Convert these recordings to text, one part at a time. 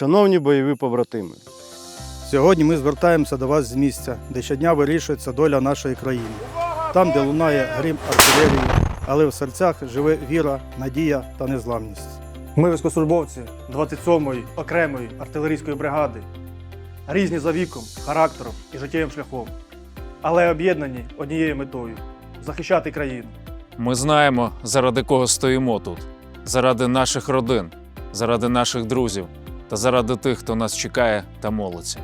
Шановні бойові побратими, Сьогодні ми звертаємося до вас з місця, де щодня вирішується доля нашої країни. Там, де лунає грім артилерії, але в серцях живе віра, надія та незламність. Ми військовослужбовці 27-ї окремої артилерійської бригади, різні за віком, характером і життєвим шляхом, але об'єднані однією метою захищати країну. Ми знаємо, заради кого стоїмо тут, заради наших родин, заради наших друзів та заради тих, хто нас чекає та молиться.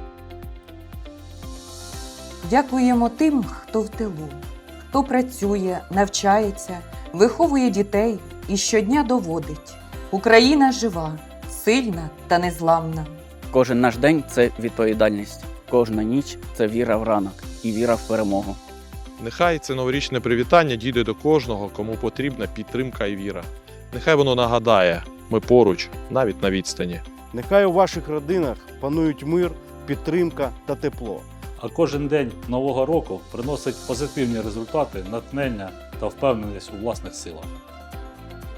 Дякуємо тим, хто в тилу, хто працює, навчається, виховує дітей і щодня доводить. Україна жива, сильна та незламна. Кожен наш день це відповідальність. Кожна ніч це віра в ранок і віра в перемогу. Нехай це новорічне привітання дійде до кожного, кому потрібна підтримка і віра. Нехай воно нагадає, ми поруч, навіть на відстані. Нехай у ваших родинах панують мир, підтримка та тепло. А кожен день нового року приносить позитивні результати, натхнення та впевненість у власних силах.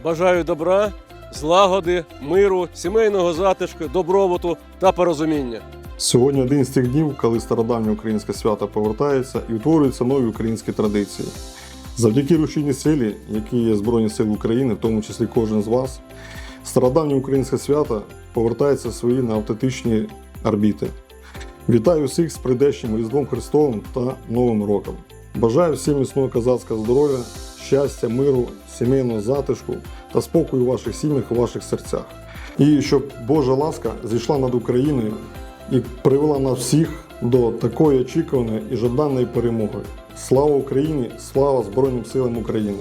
Бажаю добра, злагоди, миру, сімейного затишку, добробуту та порозуміння. Сьогодні один з тих днів, коли стародавнє українське свято повертається і утворюються нові українські традиції. Завдяки рушійній силі, які є Збройні Сили України, в тому числі кожен з вас, стародавнє українське свято повертається в свої на автентичні орбіти. Вітаю всіх з прийдешнім Різдвом Христовим та Новим роком. Бажаю всім міцного козацького здоров'я, щастя, миру, сімейного затишку та спокою у ваших сім'ях і ваших серцях. І щоб Божа ласка зійшла над Україною і привела нас всіх до такої очікуваної і жаданої перемоги. Слава Україні! Слава Збройним силам України!